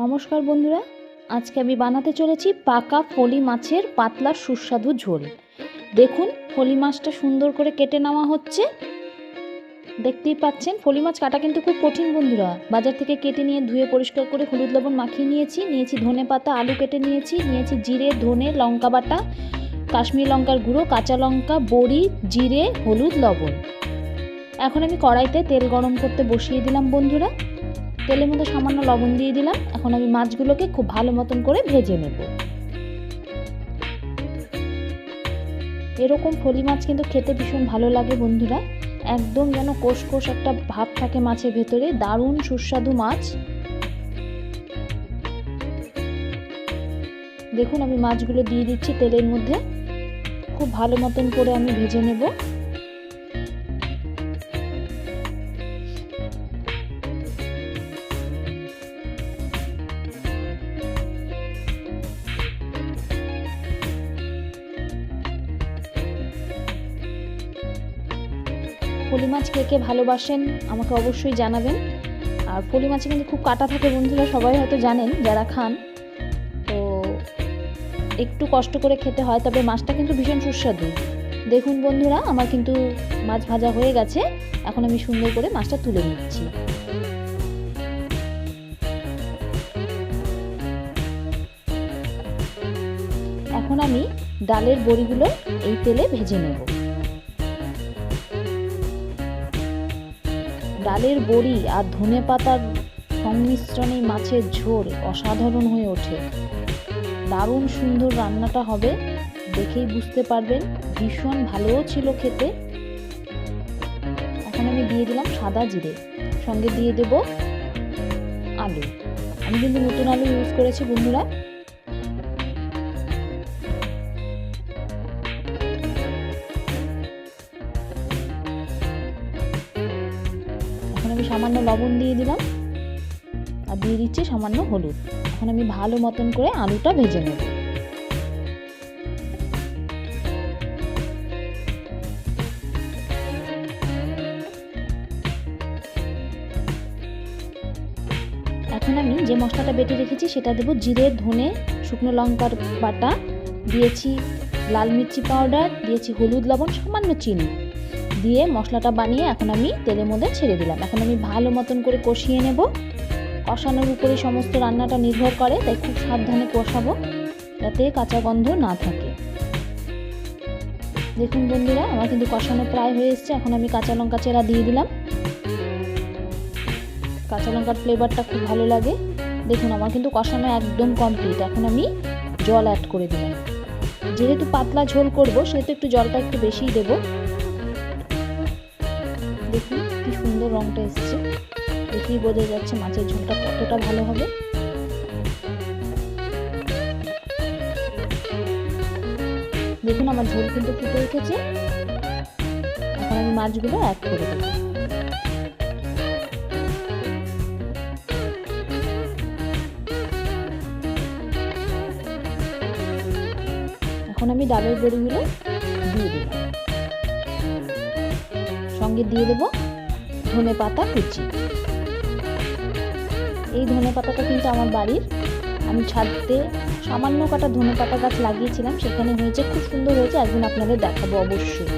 নমস্কার বন্ধুরা, আজকে আমি বানাতে চলেছি পাকা ফলি মাছের পাতলা সুস্বাদু ঝোল। দেখুন, ফলি মাছটা সুন্দর করে কেটে নেওয়া হচ্ছে। দেখতেই পাচ্ছেন, ফলি মাছ কাটা কিন্তু খুব কঠিন বন্ধুরা। বাজার থেকে কেটে নিয়ে ধুয়ে পরিষ্কার করে হলুদ লবণ মাখিয়ে নিয়েছি। নিয়েছি ধনে পাতা, আলু কেটে নিয়েছি। নিয়েছি জিরে, ধনে, লঙ্কা বাটা, কাশ্মীর লঙ্কার গুঁড়ো, কাঁচা লঙ্কা, বড়ি, জিরে, হলুদ, লবণ। এখন আমি কড়াইতে তেল গরম করতে বসিয়ে দিলাম বন্ধুরা। তেলের মধ্যে সামান্য লবণ দিয়ে দিলাম। এখন আমি মাছগুলোকে খুব ভালো মতন করে ভেজে নেব। এরকম ফলি মাছ কিন্তু খেতে ভীষণ ভালো লাগে বন্ধুরা। একদম যেন কোষ কোষ একটা ভাব থাকে মাছের ভেতরে। দারুণ সুস্বাদু মাছ। দেখুন আমি মাছগুলো দিয়ে দিচ্ছি তেলের মধ্যে। খুব ভালো মতন করে আমি ভেজে নেব। ফলি মাছ কে কে ভালোবাসেন আমাকে অবশ্যই জানাবেন। আর ফলি মাছে কিন্তু খুব কাটা থাকে বন্ধুরা, সবাই হয়তো জানেন যারা খান। তো একটু কষ্ট করে খেতে হয়, তবে মাছটা কিন্তু ভীষণ সুস্বাদু। দেখুন বন্ধুরা, আমার কিন্তু মাছ ভাজা হয়ে গেছে। এখন আমি সুন্দর করে মাছটা তুলে নিচ্ছি। এখন আমি ডালের বড়িগুলো এই তেলে ভেজে নেব। ডালের বড়ি আর ধনে পাতার সংমিশ্রণে মাছের ঝোল অসাধারণ হয়ে ওঠে। দারুণ সুন্দর রান্নাটা হবে, দেখেই বুঝতে পারবেন ভীষণ ভালোও ছিল খেতে। এখন আমি দিয়ে দিলাম সাদা জিরে, সঙ্গে দিয়ে দেব আলু। আমি কিন্তু নতুন আলু ইউজ করেছি বন্ধুরা। আমি সামান্য লবণ দিয়ে দিলাম। আর দিয়ে দিচ্ছি সামান্য হলুদ। এখন আমি ভালো মতন করে আলুটা ভেজে নেব। এখন আমি যে মশলাটা বেটে রেখেছি সেটা দেবো জিরে, ধনে, শুকনো লঙ্কার বাটা। দিয়েছি লাল মির্চি পাউডার, দিয়েছি হলুদ লবণ, সামান্য চিনি। দিয়ে মশলাটা বানিয়ে এখন আমি তেলের মধ্যে ছেড়ে দিলাম। এখন আমি ভালো মতন করে কষিয়ে নেব। কষানোর উপরে সমস্ত রান্নাটা নির্ভর করে, তাই খুব সাবধানে কষাবো যাতে কাঁচা গন্ধ না থাকে। দেখুন বন্ধুরা, আমার কিন্তু কষানো প্রায় হয়ে এসছে। এখন আমি কাঁচা লঙ্কা চেরা দিয়ে দিলাম। কাঁচা লঙ্কার ফ্লেভারটা খুব ভালো লাগে। দেখুন, আমার কিন্তু কষানো একদম কমপ্লিট এখন আমি জল অ্যাড করে দিলাম। যেহেতু পাতলা ঝোল করব, সেহেতু একটু জলটা একটু বেশিই দেবো। দেখুন, কি সুন্দর রংটা এসছে। দেখেই বোঝা যাচ্ছে মাছের ঝোলটা কতটা ভালো হবে। দেখুন, আমার ঝোল কিন্তু ফুটে উঠেছে। এখন আমি মাছগুলো অ্যাড করে দেবো। এখন আমি ডালের বড়িগুলো দিয়ে দিলাম। সঙ্গে দিয়ে দেব ধনে পাতা কুচি। এই ধনে পাতাটা কিন্তু আমার বাড়ির। আমি ছাদতে সামান্য কাটা ধনে পাতা গাছ লাগিয়েছিলাম, সেখানে হয়েছে, খুব সুন্দর হয়েছে, একদিন আপনাদের দেখাবো অবশ্যই।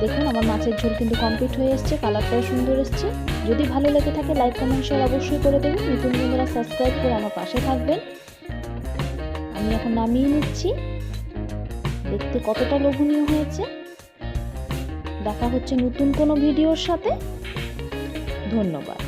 দেখুন, আমার মাছের ঝোল কিন্তু কমপ্লিট হয়ে এসছে, কালারটাও সুন্দর এসছে। যদি ভালো লেগে থাকে লাইক কমেন্ট শেয়ার অবশ্যই করে দেবেন। নতুন বন্ধুরা সাবস্ক্রাইব করে আমার পাশে থাকবেন। আমি এখন নামিয়ে নিচ্ছি। দেখতে কতটা লোভনীয় হয়েছে। দেখা হচ্ছে নতুন কোনো ভিডিওর সাথে। ধন্যবাদ।